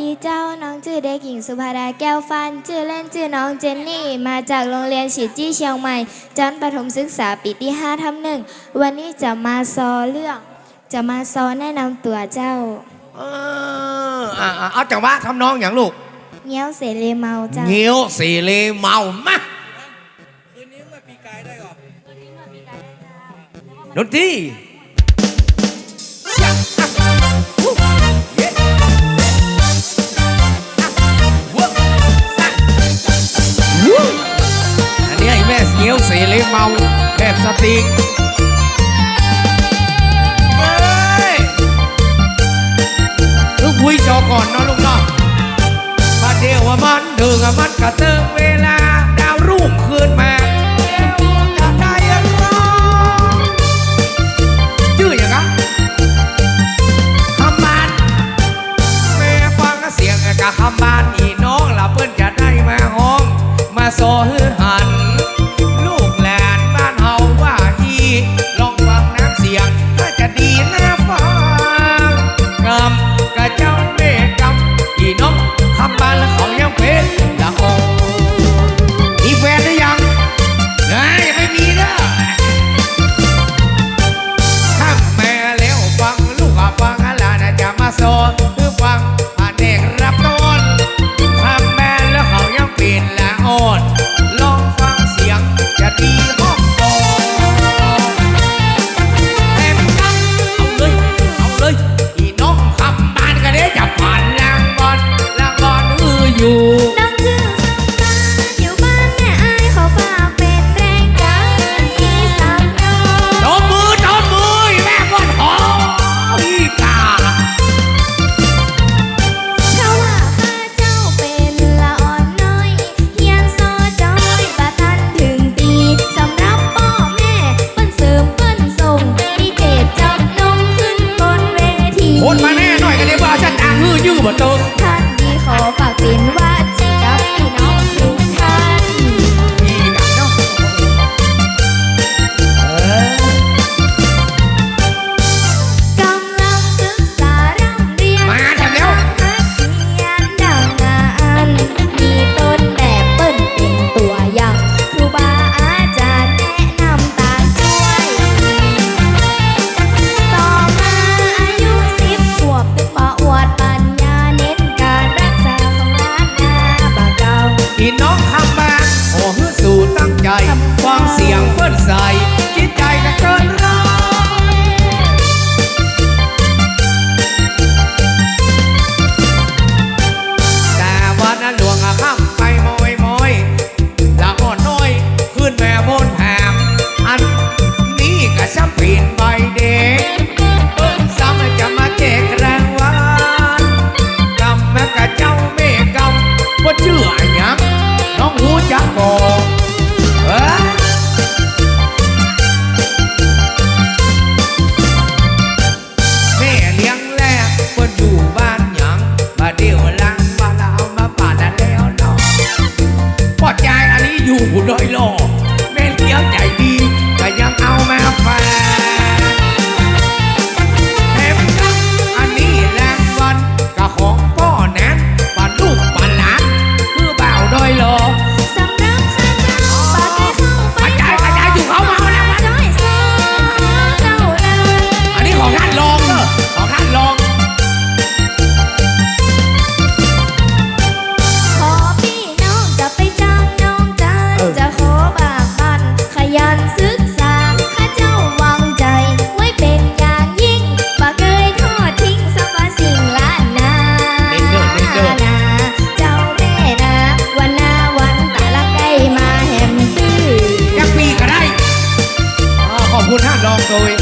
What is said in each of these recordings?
ดีเจ้าน้องชื่อเด็กหญิงสุภาดาแก้วฟันชื่อเล่นชื่อน้องเจนนี่ มาจากโรงเรียนฉีดจี้เชียงใหม่จันปฐมศึกษาปีที่5ทับหนึ่งวันนี้จะมาซอเรื่อง จะมาซอแนะนำตัวเจ้า เอออะอเอาจังว่าทำน้องอย่างลูกเงี้ยวเสเลเมาจ้าเงี้ยวเสีเลเมามาคืนนี้มาปีกายได้หรอดนตี้ เมาแบบสติง Ay, going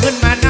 ขึ้นมา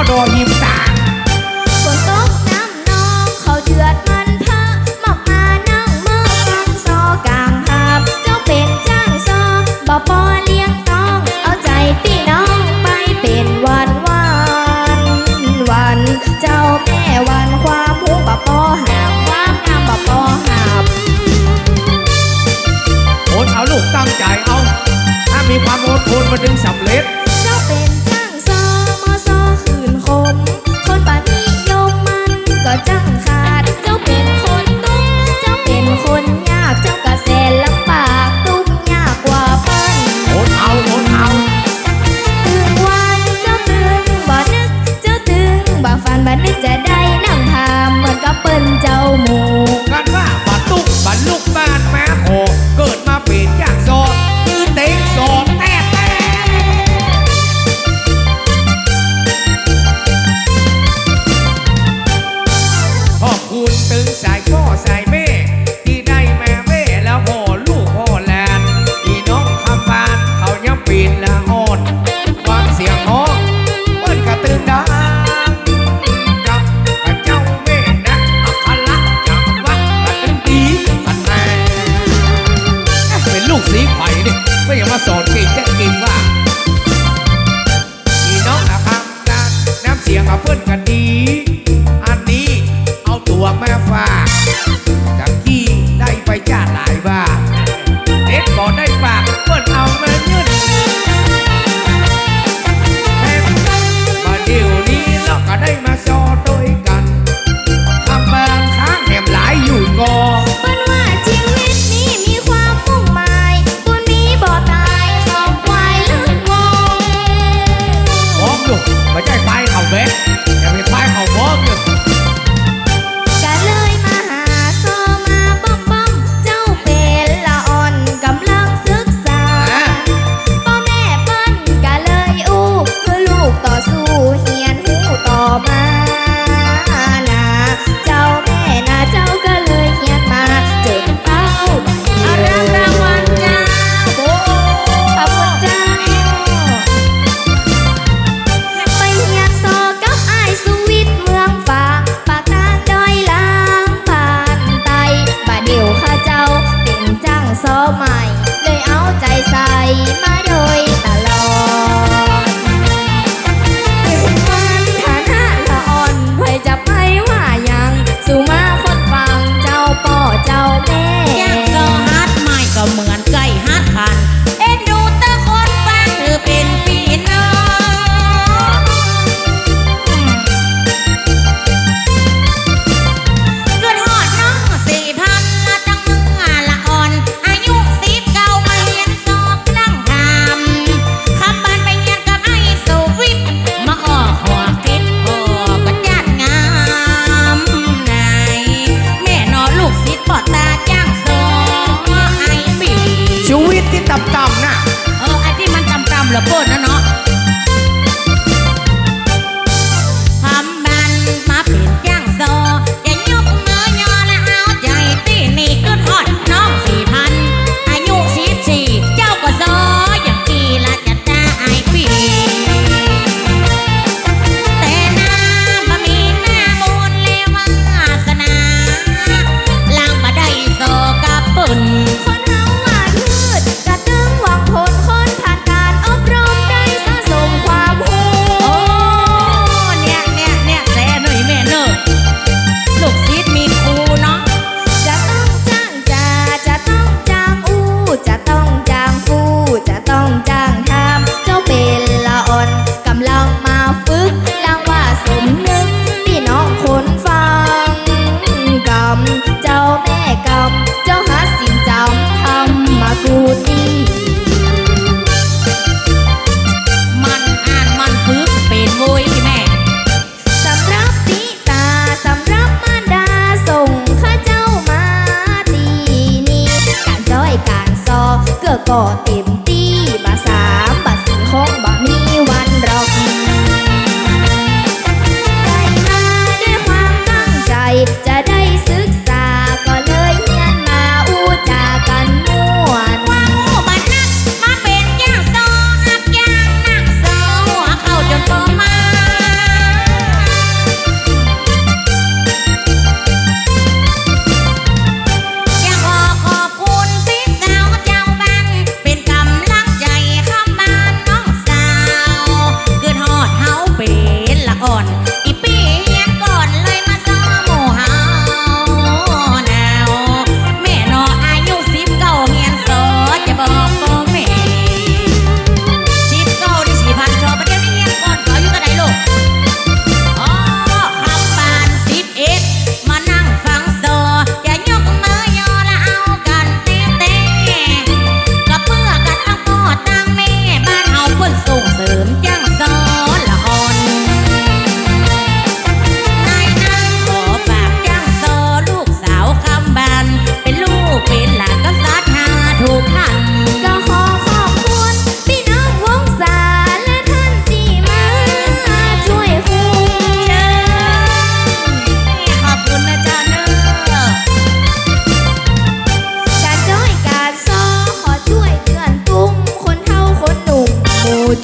เข หนีไปดิไม่อยากมาส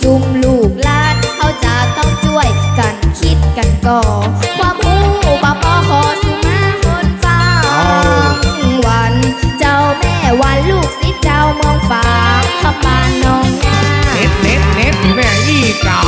จุ่มลูกลานเขาจะต้องช่วยกันคิดกันก่อความหูปะปอขอสุมาคนฟังวัน เจ้าแม่วันลูกสิเจ้ามองฟ้าขบานน้องนาเน็ตเน็ตเน็ตแม่ยี่กา